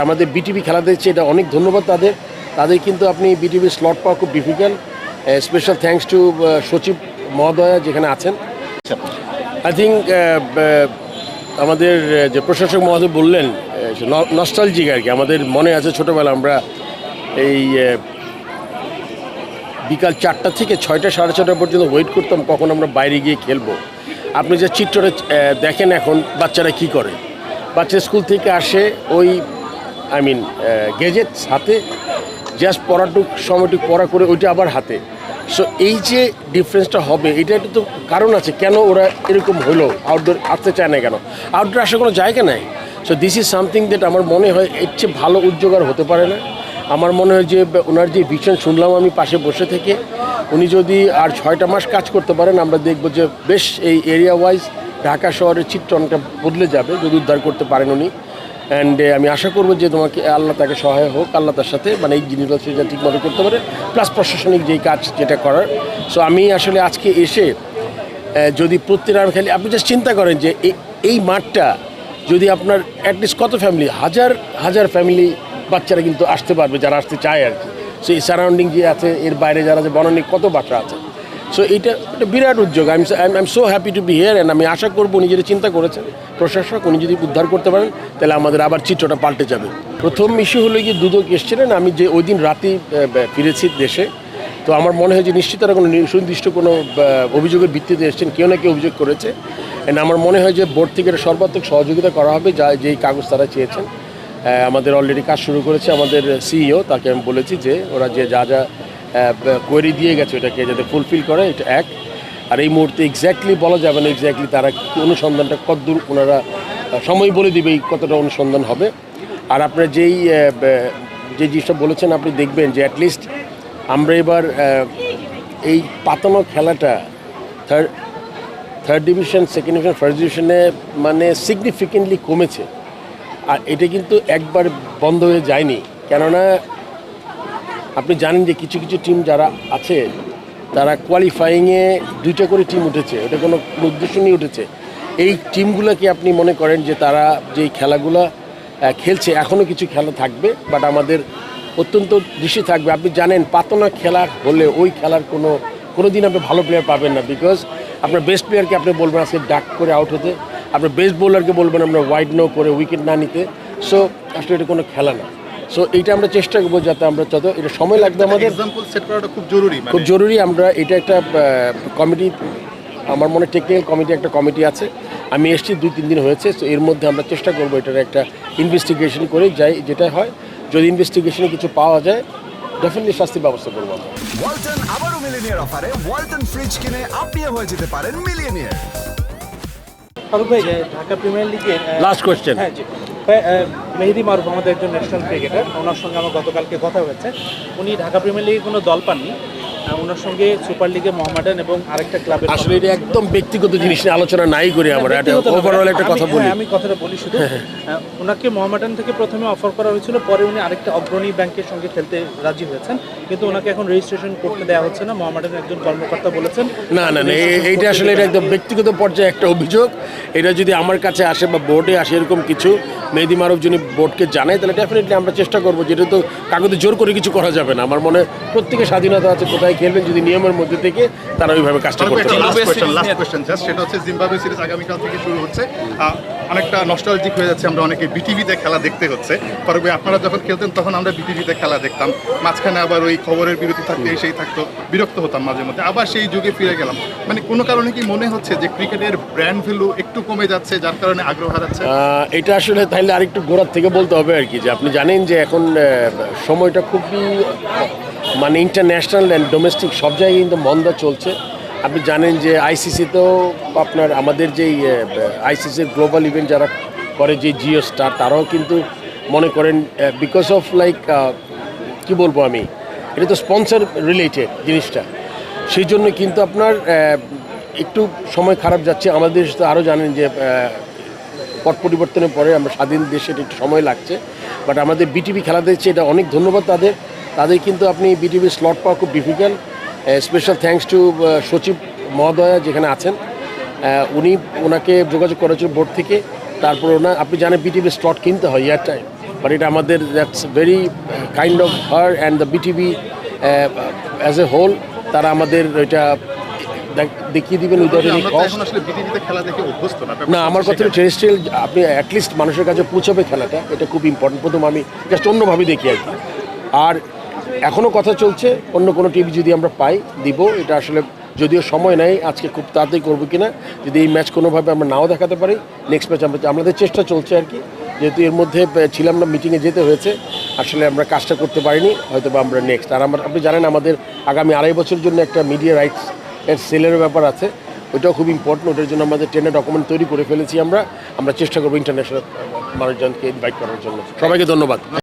আমাদের বিটিভি খেলা দিচ্ছে, এটা অনেক ধন্যবাদ তাদের। তাদের কিন্তু আপনি বিটিভি স্লট পাওয়া খুব ডিফিকাল্ট স্পেশাল থ্যাঙ্কস টু সচিব মহোদয়া যেখানে আছেন। আই থিঙ্ক আমাদের যে প্রশাসক মহোদয় বললেন নস্টালজিক আর কি, আমাদের মনে আছে ছোটোবেলা আমরা এই বিকাল চারটা থেকে ছয়টা, সাড়ে ছটা পর্যন্ত ওয়েট করতাম কখন আমরা বাইরে গিয়ে খেলব। আপনি যে চিত্রটা দেখেন এখন বাচ্চারা কি করে। বাচ্চা স্কুল থেকে আসে, ওই আই মিন গেজেট হাতে জাস্ট পড়াটুক, সময়টুক পড়া করে ওইটা আবার হাতে। সো এই যে ডিফারেন্সটা হবে, এটা একটা তো কারণ আছে, কেন ওরা এরকম হলো? আউটডোর আসতে চায় না কেন? আউটডোর আসার কোনো জায়গা নাই। So this is something that আমার মনে হয় এর চেয়ে ভালো উদ্যোগ আর হতে পারে না। আমার মনে হয় যে ওনার যে ভিশন শুনলাম আমি পাশে বসে থেকে, উনি যদি আর ছয়টা মাস কাজ করতে পারেন, আমরা দেখব যে বেশ, এই এরিয়া ওয়াইজ ঢাকা শহরের চিত্র অনেকটা বদলে যাবে, যদি উদ্ধার করতে পারেন উনি। অ্যান্ড আমি আশা করব যে তোমাকে আল্লাহ তাকে সহায় হোক, আল্লাহ তার সাথে মানে এই জিনিসগুলো সে যেন ঠিকমতো করতে পারে প্লাস প্রশাসনিক যেই কাজ যেটা করার। সো আমি আসলে আজকে এসে যদি প্রত্যেক রাউন্ড খেলি, আপনি জাস্ট চিন্তা করেন যে এই- মাঠটা যদি আপনার অ্যাটলিস্ট কত ফ্যামিলি হাজার হাজার ফ্যামিলি বাচ্চারা কিন্তু আসতে পারবে, যারা আসতে চায় আর কি। সো এই সারাউন্ডিং যে আছে, এর বাইরে যারা আছে, বনানী কত বাচ্চা আছে? সো এইটা একটা বিরাট উদ্যোগ। I am so happy to be here and আমি আশা করব উনি যেটা চিন্তা করেছেন, প্রশাসক, উনি যদি উদ্ধার করতে পারেন, তাহলে আমাদের আবার চিত্রটা পাল্টে যাবে। প্রথম ইস্যু হলো গিয়ে দুদক এসেছিলেন, আমি যে ওই দিন রাতেই ফিরেছি দেশে। তো আমার মনে হয় যে নিশ্চিত তারা কোনো সুনির্দিষ্ট কোনো অভিযোগের ভিত্তিতে এসেছেন, কেউ না কেউ অভিযোগ করেছে। And আমার মনে হয় যে বোর্ড থেকে এটা সর্বাত্মক সহযোগিতা করা হবে, যা, যেই কাগজ তারা চেয়েছেন। আমাদের অলরেডি কাজ শুরু করেছে আমাদের সিইও তাকে আমি বলেছি যে ওরা যে যা যা কোয়েরি দিয়ে গেছে ওটাকে, যাতে ফুলফিল করে, এটা এক। আর এই মুহূর্তে এক্স্যাক্টলি বলা যাবে না এক্স্যাক্টলি তারা অনুসন্ধানটা কতদূর ওনারা সময় বলে দিবে এই কতটা অনুসন্ধান হবে। আর আপনার যেই যে জিনিসটা বলেছেন, আপনি দেখবেন যে অ্যাটলিস্ট আমরা এবার এই পাতানো খেলাটা third third division second division first ডিভিশনে মানে সিগনিফিকেন্টলি কমেছে। আর এটা কিন্তু একবার বন্ধ হয়ে যায়নি। কেননা আপনি জানেন যে কিছু কিছু টিম যারা আছে, তারা কোয়ালিফাইংয়ে দুইটা করে টিম উঠেছে কোনো কোনো উদ্দেশ্য নিয়ে উঠেছে। এই টিমগুলোকে আপনি মনে করেন যে তারা যেই খেলাগুলো খেলছে এখনও কিছু খেলা থাকবে বাট আমাদের অত্যন্ত দৃষ্টি থাকবে। আপনি জানেন পাতনা খেলা হলে ওই খেলার কোনো কোনো দিন আপনি ভালো প্লেয়ার পাবেন না বিকজ আপনার বেস্ট প্লেয়ারকে আপনি বলবেন আজকে ডাক করে আউট হতে, আপনার বেস্ট বোলারকে বলবেন আমরা ওয়াইড নো করে উইকেট না নিতে। সো আসলে এটা কোনো খেলা না। সো এইটা আমরা চেষ্টা করব যাতে আমরা যত এটা সময় লাগবে আমাদের। এক্সাম্পল সেট করাটা খুব জরুরি মানে খুব জরুরি আমরা এটা একটা কমিটি আমার মনে টেকনিক্যাল কমিটি একটা কমিটি আছে। আমি এসেছি দুই তিন দিন হয়েছে তো এর মধ্যে আমরা চেষ্টা করব এটার একটা ইনভেস্টিগেশন করে যাই যেটা হয়। যদি ইনভেস্টিগেশনে কিছু পাওয়া যায় ডেফিনেটলি শাস্তির ব্যবস্থা করব আমরা। ওয়ালটন আবারও মিলিনিয়ার অফারে। ওয়ালটন ফ্রিজ কিনে আপনিও হয়ে যেতে পারেন মিলিয়নিয়ার। ফারুক ভাই ঢাকা প্রিমিয়ার লিগের লাস্ট কোয়েশ্চেন হ্যাঁ জি। ভাই, আহ, মেহেদি মারুফ আমাদের একজন ন্যাশনাল ক্রিকেটার ওনার সঙ্গে আমার গতকালকে কথা হয়েছে। উনি ঢাকা প্রিমিয়ার লিগে কোনো দল পাননি। ওনার সঙ্গে সুপার লিগে মোহামেডান এবং আরেকটা ক্লাবের আসলে এটা একদম ব্যক্তিগত জিনিস নিয়ে আলোচনা নাই করি আমরা। একটা ওভারঅল একটা কথা বলি। হ্যাঁ, আমি কথাটা বলি শুধু। আহ, ওনাকে মোহামেডান থেকে প্রথমে অফার করা হয়েছিল। পরে উনি আরেকটা অগ্রণী ব্যাংকের সঙ্গে খেলতে রাজি হয়েছেন। কিন্তু ওনাকে এখন রেজিস্ট্রেশন করতে দেওয়া হচ্ছে না। মোহামেডানের একজন কর্মকর্তা বলেছেন। না না না এইটা আসলে এটা একদম ব্যক্তিগত পর্যায়ে একটা অভিযোগ। এটা যদি আমার কাছে আসে বা বোর্ডে আসে এরকম কিছু মেহেদি মারুফ যদি বোর্ডকে জানায় তাহলে ডেফিনেটলি আমরা চেষ্টা করব যেটা তো কাগজে জোর করে কিছু করা যাবে না। আমার মনে প্রত্যেকের স্বাধীনতা আছে কোথায় খেলবেন যদি নিয়মের মধ্যে থেকে তারা ওইভাবে কাজটা করতে পারে সেটা হচ্ছে জিম্বাবুয়ে সিরিজ আগামীকাল থেকে শুরু হচ্ছে। অনেকটা নস্টালজিক হয়ে যাচ্ছে আমরা অনেকে বিটিভিতে খেলা দেখতে হচ্ছে। ভাই আপনারা যখন খেলতেন তখন আমরা বিটিভিতে খেলা দেখতাম। মাঝখানে আবার ওই খবরের বিরতি থাকতে সেই থাকতো বিরক্ত হতাম মাঝে মধ্যে আবার সেই যুগে ফিরে গেলাম। মানে কোনো কারণে কি মনে হচ্ছে যে ক্রিকেটের ব্র্যান্ড ভ্যালু একটু কমে যাচ্ছে, যার কারণে আগ্রহ হারাচ্ছে? এটা আসলে তাহলে আরেকটু গোড়ার থেকে বলতে হবে আর কি, যে আপনি জানেন যে এখন সময়টা খুবই মানে ইন্টারন্যাশনাল অ্যান্ড ডোমেস্টিক সব জায়গায় কিন্তু মন্দা চলছে। আপনি জানেন যে আইসিসিতেও আপনার আমাদের যেই আইসিসির গ্লোবাল ইভেন্ট যারা করে, যে জিও স্টার তারাও কিন্তু মনে করেন বিকজ অফ লাইক কি বলব আমি? এটা তো স্পন্সর রিলেটেড জিনিসটা। সেই জন্য কিন্তু আপনার একটু সময় খারাপ যাচ্ছে। আমাদের দেশে তো আরও জানেন যে পট পরিবর্তনের পরে আমরা স্বাধীন দেশে একটু সময় লাগছে। বাট আমাদের বিটিভি খেলা দিচ্ছে, এটা অনেক ধন্যবাদ তাদের। তাদের কিন্তু আপনি বিটিভি স্লট পাওয়া খুব ডিফিকাল্ট স্পেশাল থ্যাঙ্কস টু সচিব মহোদয়া যেখানে আছেন। উনি ওনাকে যোগাযোগ করেছিল বোর্ড থেকে। তারপর ওনা, আপনি জানেন বিটিভি স্লট কিনতে হয় ইয়ার টাইম বাট এটা আমাদের that's very kind of her and the BTV as a whole তারা আমাদের এটা দেখিয়ে দিবেন উইদাউট এনি কস্ট না আমার কথা টেরেস্ট্রিয়াল আপনি অ্যাটলিস্ট মানুষের কাছে পৌঁছাবে খেলাটা এটা খুব ইম্পর্টেন্ট প্রথম আমি জাস্ট অন্যভাবে দেখি আর কি। আর এখনও কথা চলছে অন্য কোনো টিভি যদি আমরা পাই দিব এটা আসলে যদিও সময় নেই আজকে খুব তাড়াতাড়ি করব কিনা যদি এই ম্যাচ কোনোভাবে আমরা নাও দেখাতে পারি নেক্সট ম্যাচ আমরা আমাদের চেষ্টা চলছে আর কি। যেহেতু এর মধ্যে ছিলাম না মিটিংয়ে যেতে হয়েছে আসলে আমরা কাজটা করতে পারিনি হয়তো বা আমরা নেক্সট আর আমরা আপনি জানেন আমাদের আগামী আড়াই বছরের জন্য একটা মিডিয়া রাইটস এর সেলের ব্যাপার আছে। ওইটাও খুব ইম্পর্টেন্ট ওটার জন্য আমাদের ট্রেনের ডকুমেন্ট তৈরি করে ফেলেছি আমরা। আমরা চেষ্টা করব ইন্টারন্যাশনাল মানুষজনকে ইনভাইট করার জন্য। সবাইকে ধন্যবাদ।